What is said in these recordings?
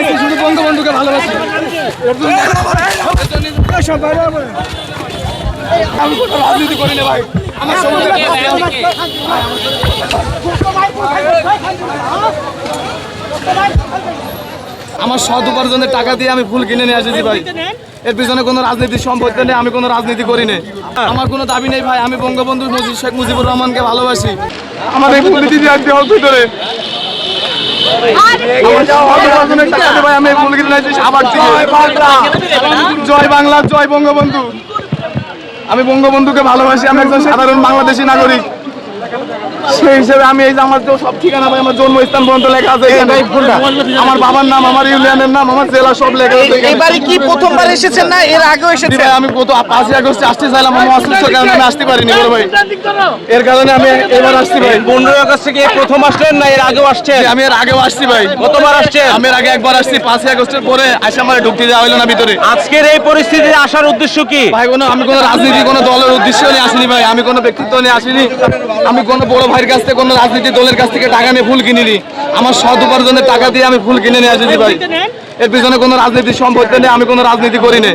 আইসি, শুধু বঙ্গবন্ধুকে ভালোবাসি। আমি কোনো রাজনীতি করি না ভাই আমার সৎ উপার্জনের টাকা দিয়ে আমি ফুল কিনে নিয়ে এসেছি ভাই। এর পিছনে কোনো রাজনীতির সম্পর্ক নেই, আমি কোনো রাজনীতি করি না। আমার কোনো দাবি নেই ভাই, আমি বঙ্গবন্ধু শেখ মুজিবুর রহমানকে ভালোবাসি। আমার এই ফুল দিদি ভিতরে। জয় বাংলা জয় বঙ্গবন্ধু। আমি বঙ্গবন্ধুকে ভালোবাসি আমি একজন সাধারণ বাংলাদেশি নাগরিক। সেই হিসেবে আমি এই যে আমার সব ঠিকানা ভাই আমার জন্মস্থান পর্যন্ত লেখা আছে এখানে। আমার বাবার নাম আমার ইউনিয়নের নাম আমার জেলা সব লেখা আছে এবারে কি প্রথমবার এসেছেন না? এর আগেও জি এসেছেন আমি পাঁচই আগস্টে আসতে চাইলাম আমার অসুস্থ কারণে আমি আসতে পারিনি বড় ভাই। এর কারণে আমি এবার আসছি ভাই। পনেরোই আগস্ট থেকে প্রথম আসলেন না এর আগেও আসছেন? আমি এর আগেও আসছি ভাই। কতবার আসছেন? আমি এর আগে একবার আসছি পাঁচই আগস্টের পরে আসে আমার ঢুকতে দেওয়া হলো না ভিতরে। আজকের এই পরিস্থিতিতে আসার উদ্দেশ্য কি? ভাই কোনো আমি কোনো রাজনীতি কোনো দলের উদ্দেশ্য নিয়ে আসিনি ভাই। আমি কোনো ব্যক্তিত্ব নিয়ে আসিনি। আমি কোনো বড় ভাইয়ের কাছ থেকে কোনো রাজনীতি দলের কাছ থেকে টাকা নিয়ে ফুল কিনিনি। আমার সৎ উপার্জনের টাকা দিয়ে আমি ফুল কিনে নিয়ে আসিনি ভাই। এর পিছনে কোনো রাজনীতির সম্পর্ক নেই আমি কোনো রাজনীতি করি না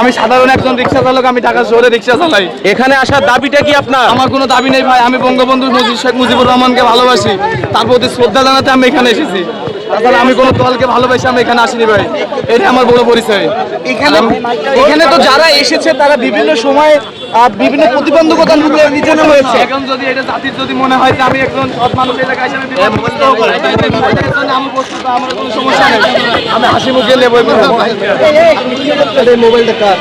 আমি সাধারণ একজন রিক্সা চালক আমি ঢাকা শহরে রিক্সা চালাই। এখানে আসার দাবিটা কি আপনার? আমার কোনো দাবি নেই ভাই আমি বঙ্গবন্ধু শেখ মুজিবুর রহমানকে ভালোবাসি। তার প্রতি শ্রদ্ধা জানাতে আমি এখানে এসেছি। তাছাড়া আমি কোনো দলকে ভালোবাসি আমি এখানে আসিনি ভাই। এটা আমার বড় পরিচয়। এখানে এখানে তো যারা এসেছে তারা বিভিন্ন সময়ে বিভিন্ন প্রতিবন্ধকতার মুখে হয়েছে এখন যদি এটা জাতির যদি মনে হয় যে আমি একজন সৎ মানুষ এলাকায় হিসেবে আমি প্রস্তুত, আমার কোনো সমস্যা নেই। আমি হাসি মুখে নেব মোবাইলটা কার?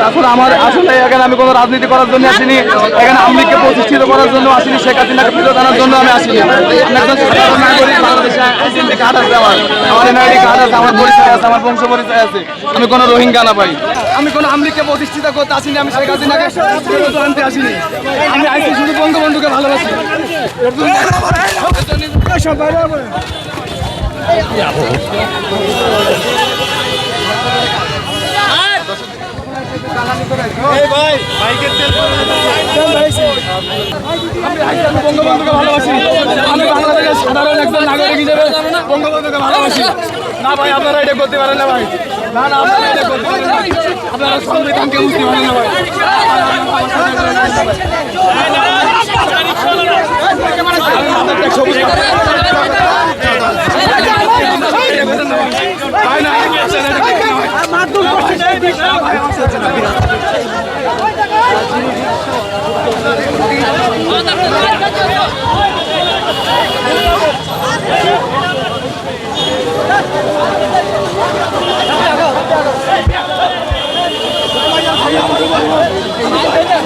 তারপর আমার আসলে এখানে আমি কোনো রাজনীতি করার জন্য আসিনি। এখানে আমলিগকে প্রতিষ্ঠিত করার জন্য আসিনি শেখ হাসিনাকে ফিরত আনার জন্য আমি আসিনি। আমি একজন সাধারণ নাগরিক বাংলাদেশে আইডেন্টি কার্ড আছে আমার। আমার এনআইডি কার্ড আছে আমার পরিচয় আছে আমার বংশ পরিচয় আছে। আমি কোনো রোহিঙ্গা না ভাই। আমি কোনো আমলিগকে প্রতিষ্ঠিত করতে আসিনি আমি শেখ হাসিনাকে আনতে আসিনি। আমি আইসি শুধু বঙ্গবন্ধুকে ভালোবাসি। আমি বঙ্গবন্ধুকে ভালোবাসি। আমি বাংলাদেশের সাধারণ একজন নাগরিক হিসেবে বঙ্গবন্ধুকে ভালোবাসি। না ভাই, আপনারা এটা করতে পারেন না ভাই। না না, আপনারা এটা করতে পারেন না আপনারা সংবিধানকে বুঝতে পারেন না ভাই। ভাই না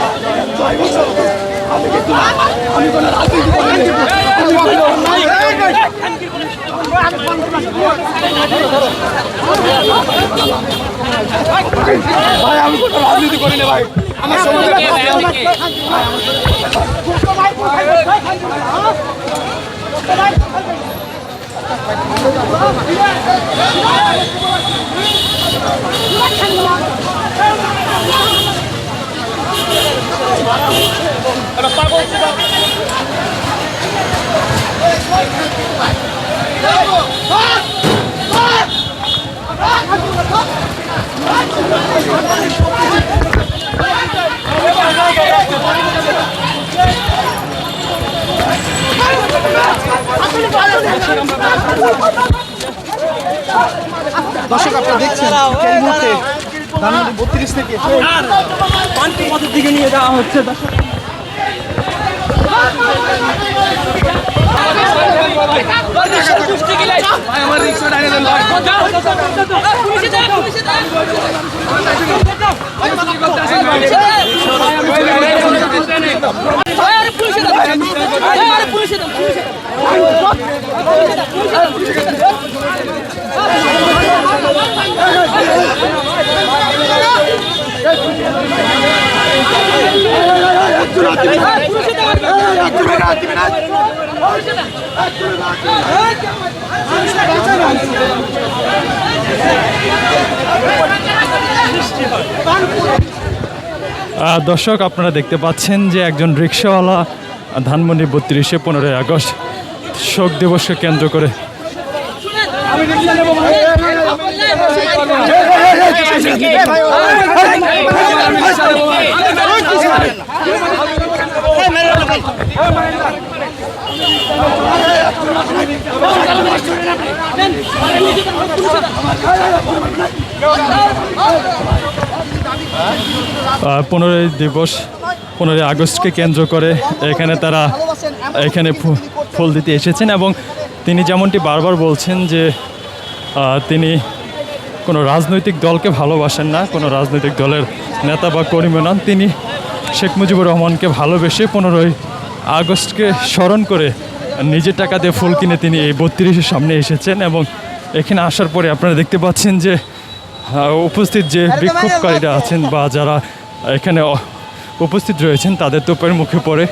ভাই। আমি কোনো রাজনীতি করি না ভাই আমার সমাজে দর্শক আপনারা দেখছেন এই মুহূর্তে ধানমন্ডি বত্রিশ থেকে পান্তি পথের দিকে নিয়ে যাওয়া হচ্ছে দর্শক। আমার রিক্সা ডাইনে দেন ভাই আহ, দর্শক, আপনারা দেখতে পাচ্ছেন যে একজন রিক্সাওয়ালা ধানমন্ডি বত্রিশে পনেরোই আগস্ট শোক দিবসকে কেন্দ্র করে আমি রিক্সা নেব ভাই আমি রিক্সা নেব ভাই আহ, পনেরোই দিবস পনেরোই আগস্টকে কেন্দ্র করে এখানে তারা এখানে ফুল দিতে এসেছেন এবং তিনি যেমনটি বারবার বলছেন যে তিনি কোনো রাজনৈতিক দলকে ভালোবাসেন না কোনো রাজনৈতিক দলের নেতা বা কর্মী নন। তিনি শেখ মুজিবুর রহমানকে ভালোবেসে পনেরোই আগস্টকে স্মরণ করে নিজের টাকা দিয়ে ফুল কিনে তিনি এই বত্রিশের সামনে এসেছেন এবং এখানে আসার পরে আপনারা দেখতে পাচ্ছেন যে উপস্থিত যে বিক্ষোভকারীরা আছেন বা যারা এখানে উপস্থিত রয়েছেন তাদের তোপের মুখে পড়ে